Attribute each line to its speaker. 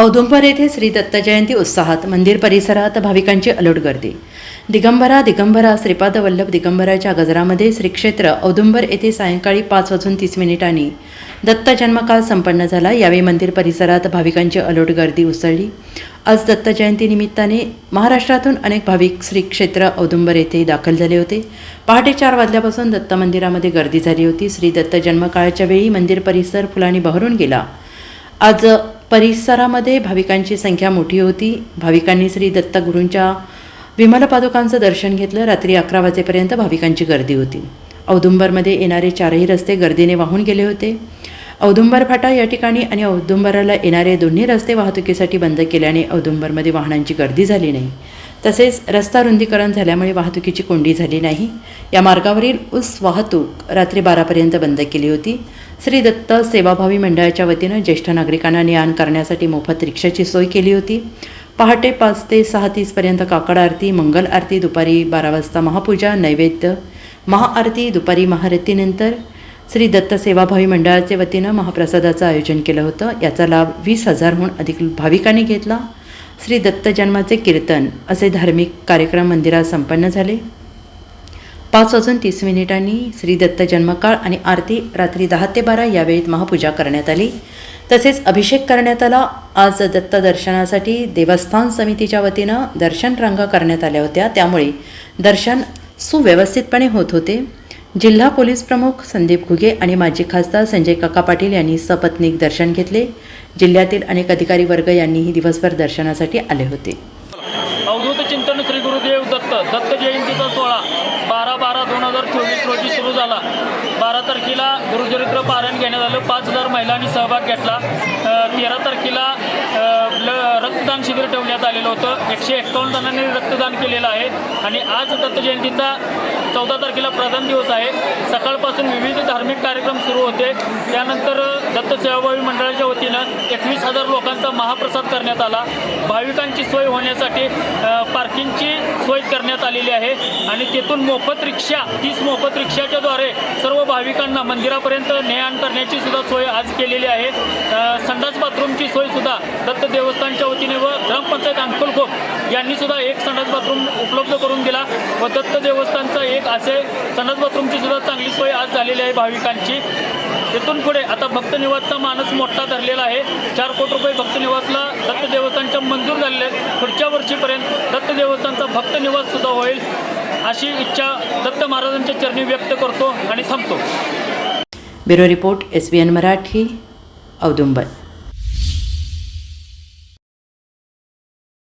Speaker 1: औदुंबर येथे श्री दत्त जयंती उत्साहात मंदिर परिसरात भाविकांची अलोट गर्दी. दिगंबरा दिगंबरा श्रीपाद वल्लभ दिगंबराच्या गजरामध्ये श्रीक्षेत्र औदुंबर येथे सायंकाळी पाच वाजून तीस मिनिटांनी दत्त जन्मकाळ संपन्न झाला. यावेळी मंदिर परिसरात भाविकांची अलोट गर्दी उसळली. आज दत्त जयंती निमित्ताने महाराष्ट्रातून अनेक भाविक श्री क्षेत्र औदुंबर येथे दाखल झाले होते. पहाटे चार वाजल्यापासून दत्त मंदिरामध्ये गर्दी झाली होती. श्री दत्त जन्मकाळच्या वेळी मंदिर परिसर फुलांनी बहरून गेला. आज परिसरामध्ये भाविकांची संख्या मोठी होती. भाविकांनी श्री दत्तगुरूंच्या विमल पादुकांचं दर्शन घेतलं. रात्री अकरा वाजेपर्यंत भाविकांची गर्दी होती. औदुंबरमध्ये येणारे चारही रस्ते गर्दीने वाहून गेले होते. औदुंबर फाटा या ठिकाणी आणि औदुंबराला येणारे दोन्ही रस्ते वाहतुकीसाठी बंद केल्याने औदुंबरमध्ये वाहनांची गर्दी झाली नाही. तसेच रस्ता रुंदीकरण झाल्यामुळे वाहतुकीची कोंडी झाली नाही. या मार्गावरील ऊस वाहतूक रात्री बारापर्यंत बंद केली होती. श्री दत्त सेवाभावी मंडळाच्या वतीनं ज्येष्ठ नागरिकांना ने आण करण्यासाठी मोफत रिक्षाची सोय केली होती. पहाटे पाच ते सहा तीसपर्यंत काकड आरती मंगल आरती दुपारी बारा वाजता महापूजा नैवेद्य महाआरती दुपारी महारतीनंतर श्री दत्त सेवाभावी मंडळाचे वतीनं महाप्रसादाचं आयोजन केलं होतं. याचा लाभ वीस हजारहून अधिक भाविकांनी घेतला. श्री दत्त जन्माचे कीर्तन असे धार्मिक कार्यक्रम मंदिरात संपन्न झाले. पाच वाजून तीस मिनिटांनी श्री दत्त जन्मकाळ आणि आरती रात्री दहा ते बारा यावेळी महापूजा करण्यात आली. तसेच अभिषेक करण्यात आला. आज दत्त दर्शनासाठी देवस्थान समितीच्या वतीनं दर्शन रांगा करण्यात आल्या होत्या. त्यामुळे दर्शन सुव्यवस्थितपणे होत होते. जिल्हा पोलीस प्रमुख संदीप घुगे आणि माजी खासदार संजय काका पाटील यांनी सपत्नीक दर्शन घेतले. जिल्ह्यातील अनेक अधिकारी वर्ग यांनीही दिवसभर दर्शनासाठी आले होते.
Speaker 2: अवधूत चिंतन श्री गुरुदेव दत्त दत्त जयंतीचा सोहळा बारा बारा दोन हजार चोवीस रोजी सुरू झाला. बारा तारखेला गुरुचरित्र पारायण घेण्यात आलं. पाच हजार महिलांनी सहभाग घेतला. तेरा तारखेला ल- रक्तदान शिबिर ठेवण्यात आलेलं होतं. एकशे एक्कावन्न जणांनी रक्तदान केलेलं आहे. आणि आज दत्त जयंतीचा चौदा तारखेला प्रधान दिवस आहे. सकाळपासून विविध धार्मिक कार्यक्रम सुरू होते. त्यानंतर दत्त सेवाभावी मंडळाच्या वतीनं एकवीस हजार लोकांचा महाप्रसाद करण्यात आला. भाविकांची सोय होण्यासाठी पार्किंगची सोय करण्यात आलेली आहे. आणि तेथून मोफत रिक्षा तीस मोफत रिक्षाच्याद्वारे सर्व भाविकांना मंदिरापर्यंत ने आण करण्याची सुद्धा सोय आज केलेली आहे. संडास बाथरूमची सोय सुद्धा दत्त देवस्थानच्या वतीने व ग्रामपंचायत अंकलखोप यांनी सुद्धा एक संडास बाथरूम उपलब्ध करून दिला व दत्त देवस्थानचा एक असे सनद बाथरूमची सुद्धा चांगली सोय आज झालेली आहे भाविकांची. तिथून पुढे आता भक्त निवासचा मानस मोठा धरलेला आहे. चार कोटी रुपये भक्त निवासला दत्त देवस्थानच्या मंजूर झालेले आहेत. पुढच्या वर्षीपर्यंत दत्त देवस्थानचा भक्त निवास सुद्धा होईल अशी इच्छा दत्त महाराजांच्या चरणी व्यक्त करतो आणि थांबतो.
Speaker 1: Bureau report S B N Marathi Audumbar.